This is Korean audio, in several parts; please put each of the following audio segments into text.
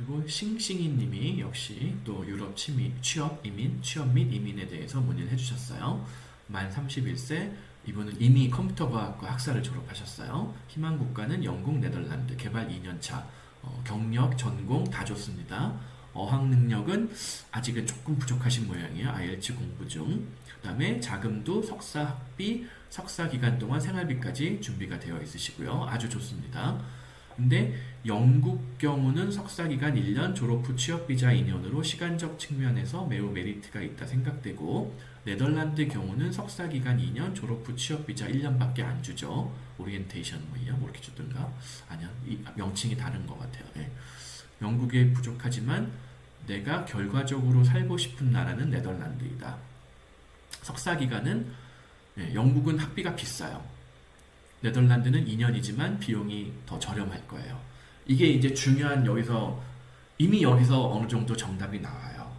그리고 싱싱이님이 역시 또 유럽 취미, 취업, 이민, 취업 및 이민에 대해서 문의를 해주셨어요. 만 31세, 이분은 이미 컴퓨터과학과 학사를 졸업하셨어요. 희망 국가는 영국, 네덜란드, 개발 2년차, 어, 경력, 전공 다 좋습니다. 어학 능력은 아직은 조금 부족하신 모양이에요. IELTS 공부 중. 그다음에 자금도 석사 학비, 석사 기간 동안 생활비까지 준비가 되어 있으시고요. 아주 좋습니다. 근데 영국 경우는 석사 기간 1년, 졸업 후 취업 비자 2년으로 시간적 측면에서 매우 메리트가 있다 생각되고 네덜란드 경우는 석사 기간 2년, 졸업 후 취업 비자 1년밖에 안 주죠. 오리엔테이션 뭐 이요? 뭐 이렇게 주던가? 아니야. 이 명칭이 다른 것 같아요. 예. 영국에 부족하지만 내가 결과적으로 살고 싶은 나라는 네덜란드이다. 석사 기간은 예, 영국은 학비가 비싸요. 네덜란드는 2년이지만 비용이 더 저렴할 거예요. 이게 이제 중요한 여기서 이미 여기서 어느 정도 정답이 나와요.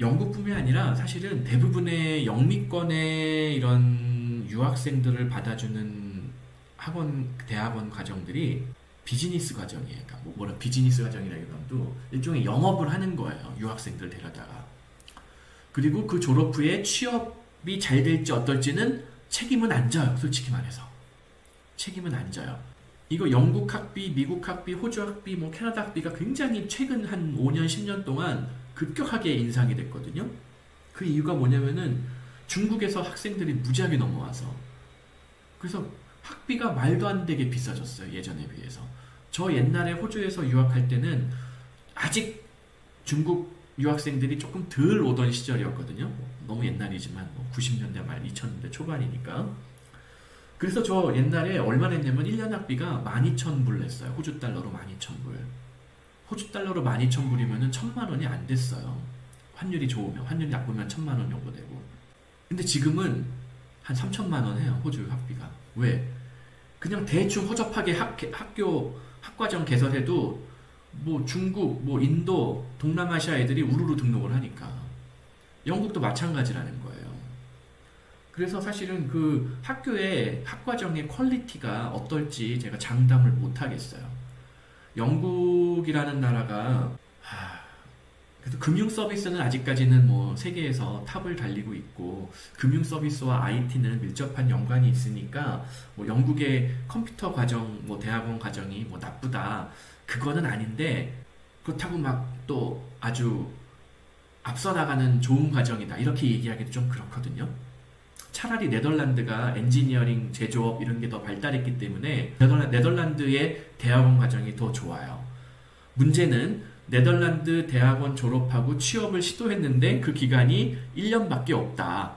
영국뿐만 아니라 사실은 대부분의 영미권의 이런 유학생들을 받아주는 학원 대학원 과정들이 비즈니스 과정이에요. 그러니까 뭐 뭐라 비즈니스 과정이라기보다도 일종의 영업을 하는 거예요. 유학생들 데려다가. 그리고 그 졸업 후에 취업이 잘 될지 어떨지는 책임은 안 져요. 솔직히 말해서. 책임은 안 져요. 이거 영국 학비, 미국 학비, 호주 학비, 뭐 캐나다 학비가 굉장히 최근 한 5년, 10년 동안 급격하게 인상이 됐거든요. 그 이유가 뭐냐면은 중국에서 학생들이 무지하게 넘어와서 그래서 학비가 말도 안 되게 비싸졌어요. 예전에 비해서. 저 옛날에 호주에서 유학할 때는 아직 중국 유학생들이 조금 덜 오던 시절이었거든요. 너무 옛날이지만 뭐 90년대 말 2000년대 초반이니까. 그래서 저 옛날에 얼마 냈냐면 1년 학비가 12,000불 냈어요. 호주 달러로 12,000불. 호주 달러로 12,000불이면은 1,000만 원이 안 됐어요. 환율이 좋으면, 환율이 나쁘면 1,000만 원 정도 되고. 근데 지금은 한 3천만 원 해요. 호주 학비가. 왜? 그냥 대충 허접하게 학, 학교 학과정 개설해도 뭐 중국, 뭐 인도, 동남아시아 애들이 우르르 등록을 하니까 영국도 마찬가지라는 거예요. 그래서 사실은 그 학교의 학과정의 퀄리티가 어떨지 제가 장담을 못 하겠어요. 영국이라는 나라가 하, 그래도 금융 서비스는 아직까지는 뭐 세계에서 탑을 달리고 있고 금융 서비스와 IT는 밀접한 연관이 있으니까 뭐 영국의 컴퓨터 과정, 뭐 대학원 과정이 뭐 나쁘다 그거는 아닌데 그렇다고 막 또 아주 앞서 나가는 좋은 과정이다 이렇게 얘기하기도 좀 그렇거든요. 차라리 네덜란드가 엔지니어링, 제조업 이런 게 더 발달했기 때문에 네덜란, 네덜란드의 대학원 과정이 더 좋아요. 문제는 네덜란드 대학원 졸업하고 취업을 시도했는데 그 기간이 1년밖에 없다.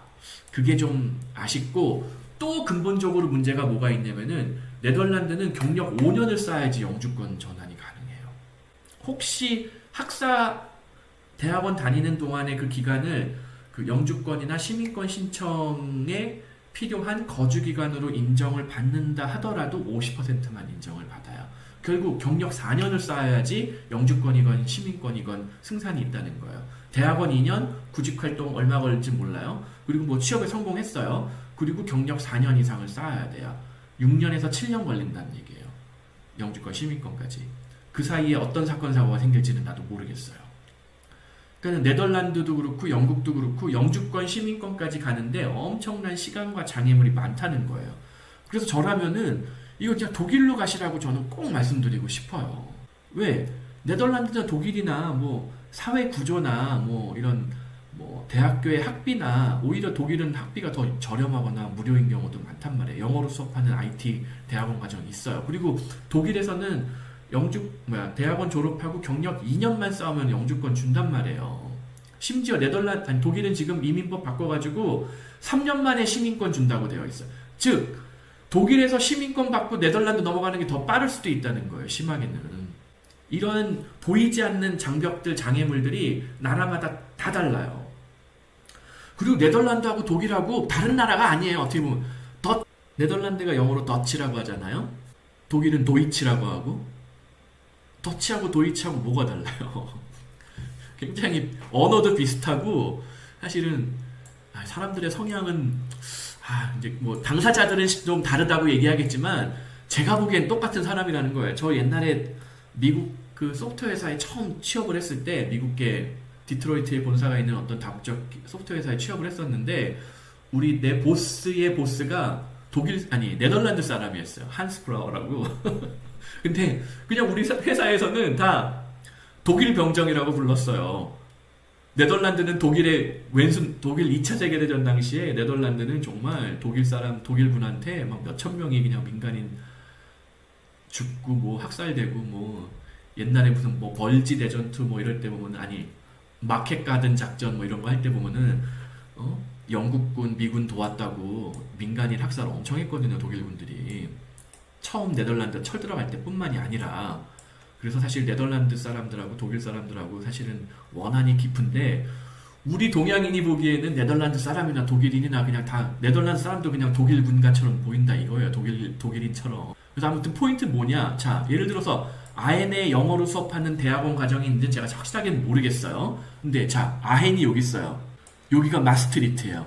그게 좀 아쉽고 또 근본적으로 문제가 뭐가 있냐면은 네덜란드는 경력 5년을 쌓아야지 영주권 전환이 가능해요. 혹시 학사 대학원 다니는 동안의 그 기간을 그 영주권이나 시민권 신청에 필요한 거주 기간으로 인정을 받는다 하더라도 50%만 인정을 받아요. 결국 경력 4년을 쌓아야지 영주권이건 시민권이건 승산이 있다는 거예요. 대학원 2년, 구직 활동 얼마 걸릴지 몰라요. 그리고 뭐 취업에 성공했어요. 그리고 경력 4년 이상을 쌓아야 돼요. 6년에서 7년 걸린다는 얘기예요. 영주권, 시민권까지. 그 사이에 어떤 사건 사고가 생길지는 나도 모르겠어요. 그러니까 네덜란드도 그렇고 영국도 그렇고 영주권, 시민권까지 가는데 엄청난 시간과 장애물이 많다는 거예요. 그래서 저라면은 이거 그냥 독일로 가시라고 저는 꼭 말씀드리고 싶어요. 왜? 네덜란드나 독일이나 뭐 사회 구조나 뭐 이런 뭐 대학교의 학비나 오히려 독일은 학비가 더 저렴하거나 무료인 경우도 많단 말이에요. 영어로 수업하는 IT 대학원 과정이 있어요. 그리고 독일에서는 영주 뭐야 대학원 졸업하고 경력 2년만 쌓으면 영주권 준단 말이에요. 심지어 네덜란드 아니 독일은 지금 이민법 바꿔가지고 3년 만에 시민권 준다고 되어 있어요. 즉 독일에서 시민권 받고 네덜란드 넘어가는 게 더 빠를 수도 있다는 거예요. 심하게는 이런 보이지 않는 장벽들 장애물들이 나라마다 다 달라요. 그리고 네덜란드하고 독일하고 다른 나라가 아니에요. 어떻게 보면 더 네덜란드가 영어로 더치라고 하잖아요. 독일은 도이치라고 하고 더치하고 도이치하고 뭐가 달라요? 굉장히 언어도 비슷하고 사실은 아, 사람들의 성향은 아, 이제 뭐 당사자들은 좀 다르다고 얘기하겠지만 제가 보기엔 똑같은 사람이라는 거예요. 저 옛날에 미국 그 소프트웨어 회사에 처음 취업을 했을 때 미국계 디트로이트에 본사가 있는 어떤 다국적 소프트웨어 회사에 취업을 했었는데 우리 내 보스의 보스가 독일 아니 네덜란드 사람이었어요. 한스 브라워라고. 근데 그냥 우리 회사에서는 다 독일 병정이라고 불렀어요. 네덜란드는 독일의 왼손 독일 2차 세계 대전 당시에 네덜란드는 정말 독일 사람 독일군한테 막 몇천 명이 그냥 민간인 죽고 뭐 학살되고 뭐 옛날에 무슨 뭐 벌지 대전투 뭐 이럴 때 보면 아니 마켓 가든 작전 뭐 이런 거 할 때 보면은 어? 영국군 미군 도왔다고 민간인 학살 엄청 했거든요 독일군들이. 처음 네덜란드 철 들어갈 때뿐만이 아니라. 그래서 사실 네덜란드 사람들하고 독일 사람들하고 사실은 원한이 깊은데 우리 동양인이 보기에는 네덜란드 사람이나 독일인이나 그냥 다 네덜란드 사람도 그냥 독일 군가처럼 보인다 이거예요 독일 독일인처럼. 그래서 아무튼 포인트 뭐냐? 자 예를 들어서 아헨에 영어로 수업하는 대학원 과정이 있는데 제가 확실하게는 모르겠어요. 근데 자 아헨이 여기 있어요 여기가 마스트리트예요.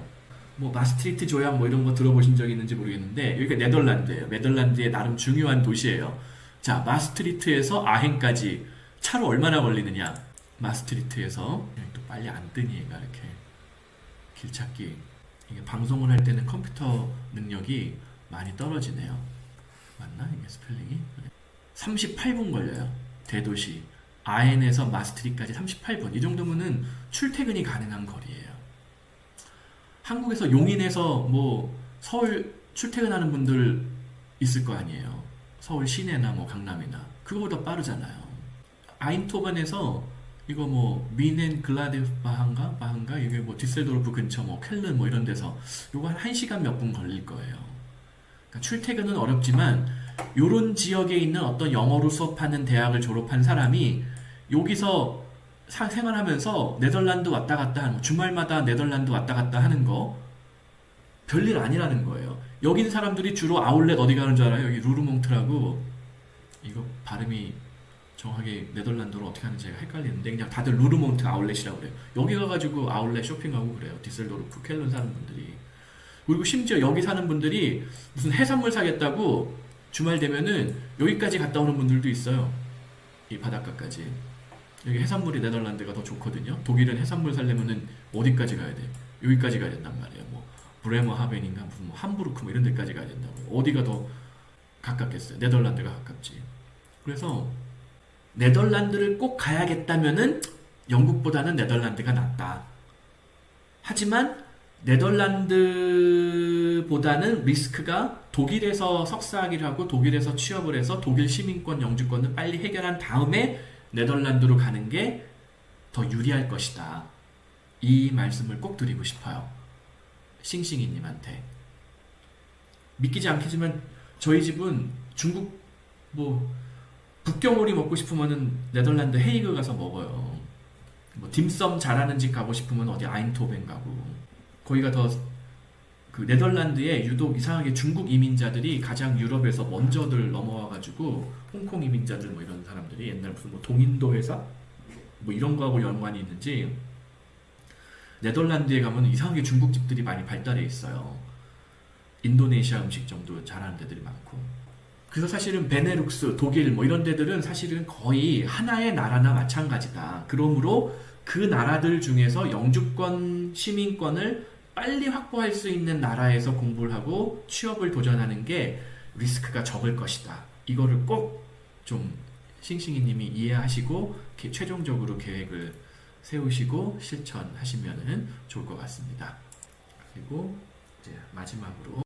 뭐 마스트리트 조약 뭐 이런 거 들어보신 적 있는지 모르겠는데 여기가 네덜란드예요. 네덜란드의 나름 중요한 도시예요. 자 마스트리트에서 아헨까지 차로 얼마나 걸리느냐? 마스트리트에서 또 빨리 안 뜨니 얘가 이렇게 길 찾기. 이게 방송을 할 때는 컴퓨터 능력이 많이 떨어지네요. 맞나 이게 스펠링이? 38분 걸려요. 대도시. 아헨에서 마스트리트까지 38분. 이 정도면은 출퇴근이 가능한 거리예요 한국에서 용인에서 뭐 서울 출퇴근하는 분들 있을 거 아니에요. 서울 시내나 뭐 강남이나. 그거보다 빠르잖아요. 아인토벤에서 이거 뭐 미넨 글라데바한가? 바한가? 이게 뭐 디셀도르프 근처 뭐 켈른 뭐 이런 데서 요거 한 1시간 몇 분 걸릴 거예요. 그러니까 출퇴근은 어렵지만 요런 지역에 있는 어떤 영어로 수업하는 대학을 졸업한 사람이 여기서 사- 생활하면서 네덜란드 왔다 갔다 하는 거, 주말마다 네덜란드 왔다 갔다 하는 거 별일 아니라는 거예요. 여기 있는 사람들이 주로 아울렛 어디 가는 줄 알아요? 여기 루르몽트라고 이거 발음이 정확하게 네덜란드로 어떻게 하는지 제가 헷갈리는데 그냥 다들 루르몬트 아울렛이라고 그래요. 여기 가가지고 아울렛 쇼핑하고 그래요. 디셀도르프, 켈른 사는 분들이. 그리고 심지어 여기 사는 분들이 무슨 해산물 사겠다고 주말 되면은 여기까지 갔다 오는 분들도 있어요. 이 바닷가까지. 여기 해산물이 네덜란드가 더 좋거든요. 독일은 해산물 살려면은 어디까지 가야 돼? 여기까지 가야 된단 말이에요. 뭐 브레머 하벤인가 무슨 뭐 함부르크 뭐 이런 데까지 가야 된다고. 어디가 더 가깝겠어요? 네덜란드가 가깝지. 그래서 네덜란드를 꼭 가야겠다면은 영국보다는 네덜란드가 낫다. 하지만 네덜란드보다는 리스크가 독일에서 석사학위를 하고 독일에서 취업을 해서 독일 시민권 영주권을 빨리 해결한 다음에 네덜란드로 가는 게 더 유리할 것이다. 이 말씀을 꼭 드리고 싶어요. 싱싱이님한테. 믿기지 않겠지만 저희 집은 중국 뭐 북경오리 먹고 싶으면은 네덜란드 헤이그 가서 먹어요. 뭐 딤섬 잘하는 집 가고 싶으면 어디 아인토벤 가고 거기가 더 그 네덜란드에 유독 이상하게 중국 이민자들이 가장 유럽에서 먼저들 넘어와가지고 홍콩 이민자들 뭐 이런 사람들이 옛날 무슨 뭐 동인도 회사 뭐 이런 거하고 연관이 있는지 네덜란드에 가면 이상하게 중국집들이 많이 발달해 있어요. 인도네시아 음식 정도 잘하는 데들이 많고. 그래서 사실은 베네룩스, 독일 뭐 이런 데들은 사실은 거의 하나의 나라나 마찬가지다. 그러므로 그 나라들 중에서 영주권, 시민권을 빨리 확보할 수 있는 나라에서 공부를 하고 취업을 도전하는 게 리스크가 적을 것이다. 이거를 꼭 좀 싱싱이님이 이해하시고 최종적으로 계획을 세우시고 실천하시면 좋을 것 같습니다. 그리고 이제 마지막으로